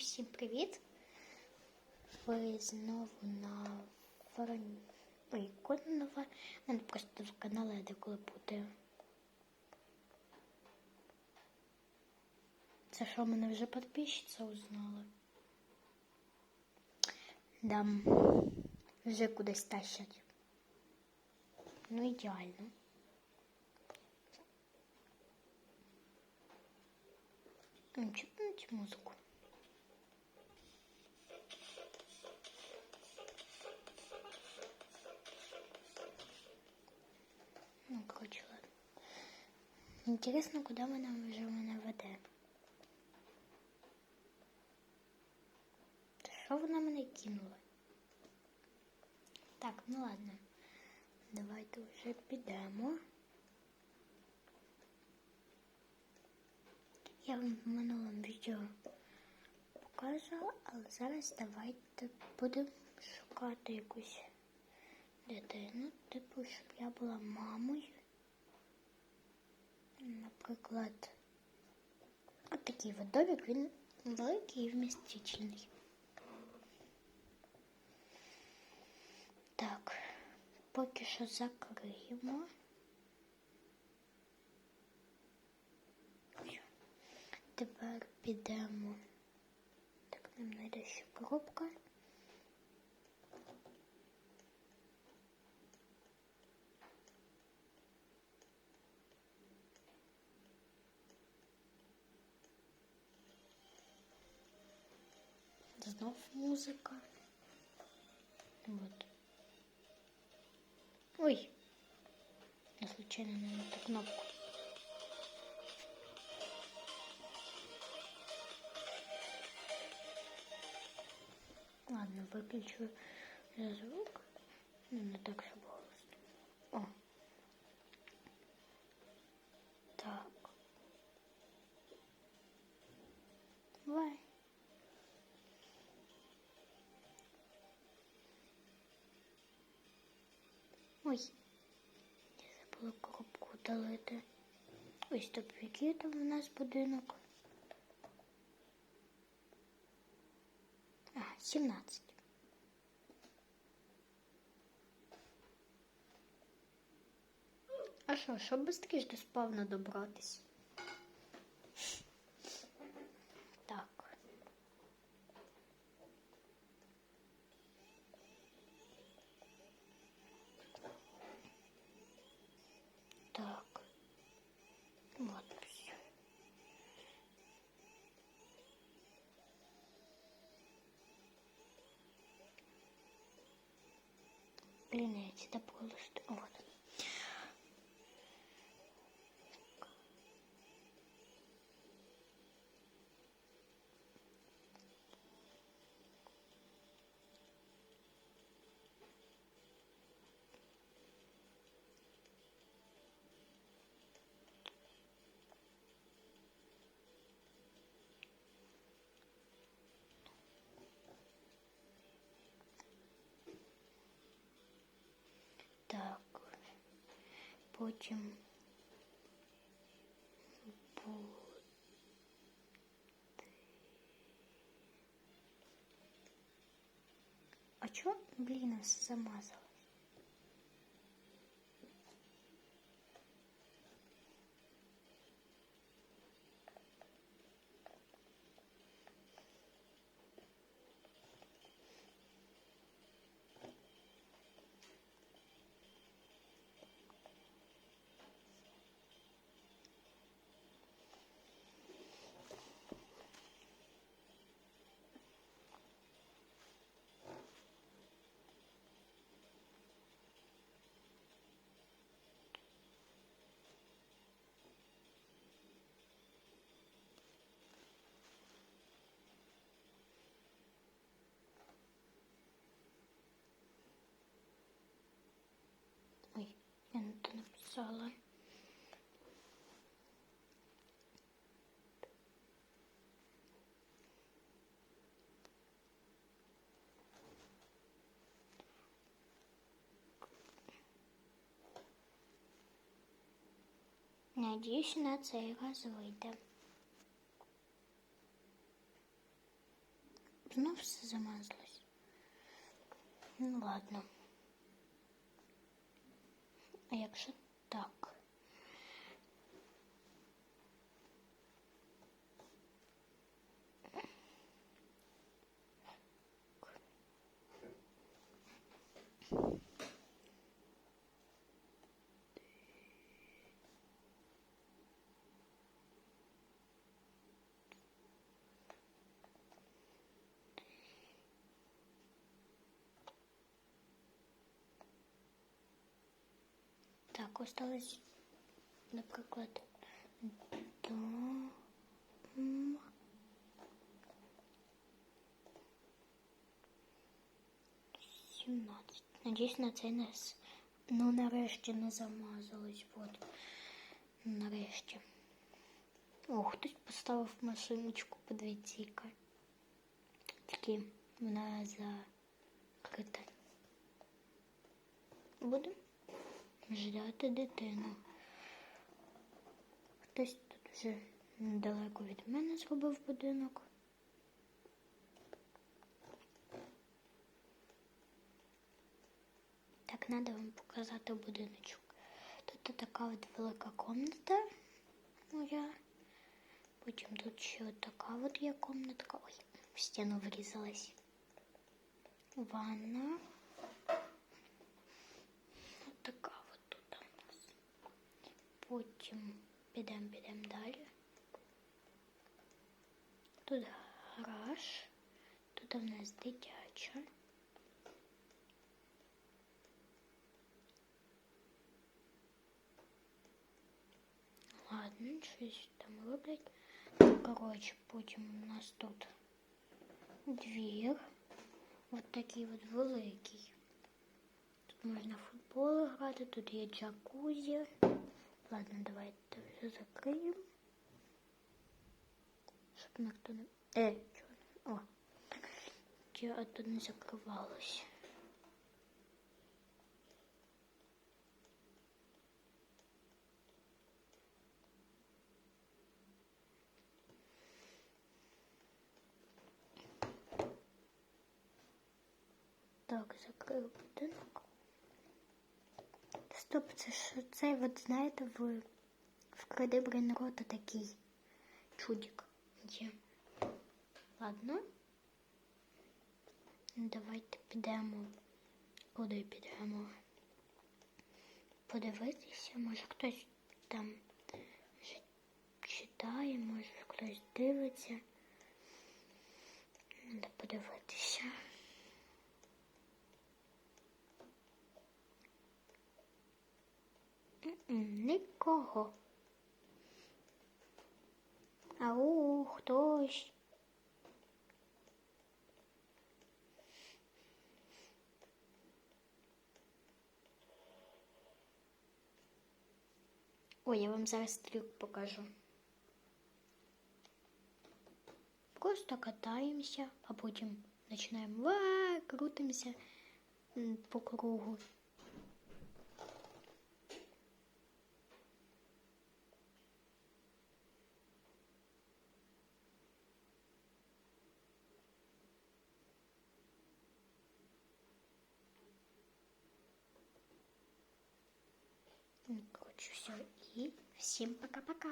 Усім привіт! Ви знову на Ворон... Ой, Коннова. У мене просто в каналі я деколи путаю. Це що мене вже підписчиця узнала? Да, вже кудись тащать. Ну, ідеально. Ну, читайте Интересно, куда вона вже мене веде. Що вона мене кинула? Так, ну ладно. Давайте вже підемо. Я вам в минулому відео показувала, але зараз давайте будемо шукати якусь дитину, типу, щоб я була мамою. Наприклад, от такий от домик, він великий і вмістительний. Так, поки що закриємо. Тепер підемо. Так, нам знайде ще коробка. Знов музика. Вот. Ой, я случайно на эту кнопку. Ладно, выключу звук. Ну, не так, чтобы. О. Так. Давай. Забула коробку удалити. Ось стоп, який там у нас будинок? А, 17. А що, щоб швидше до спавна добратись? Блин, я тебя полностью... Вот. Так. Потім. А чё, блин, все замазалось? Ой, я не то написала. Надіюсь, на цей раз вийде. знов все замазалось. Ну ладно. А якщо так? Так, осталось, наприклад, до м, сімнадцять. Надіюсь, на цей нас ну нарешті не замазалось. От. Нарешті. О, хтось поставив машиночку, подивіться, яка. Тільки вона закрита. Будемо Ждати дитину. Хтось тут вже недалеко від мене зробив будинок. Так, треба вам показати будиночок. Тут така от велика комната моя. Потім тут ще от така от є комнатка. Ой, в стіну врізалась. Ванна. От така Потім підемо, підемо далі. Тут гараж. Тут у нас дитяча. Ладно, щось там роблять. Ну, коротше, потім у нас тут двір. От такий от великий. Тут можна в футбол грати, тут є джакузі. Ладно, давайте все закриємо. Щоб ніхто не... Е, чого? О. Чого тут не закривалося. Так, закрив будинок. Стоп, це ж цей, от знаєте, в, в кради Брейнрота такий чудик є. Ладно. Давайте підемо. Куди підемо? Подивитися, може хтось там читає, може хтось дивиться. Треба подивитися. Нікого. Ау, хтось. Ой, я вам зараз трюк покажу. Просто катаємося, а потім починаємо ва, крутимося м, по кругу. Ну, Короче, все. И всем пока-пока.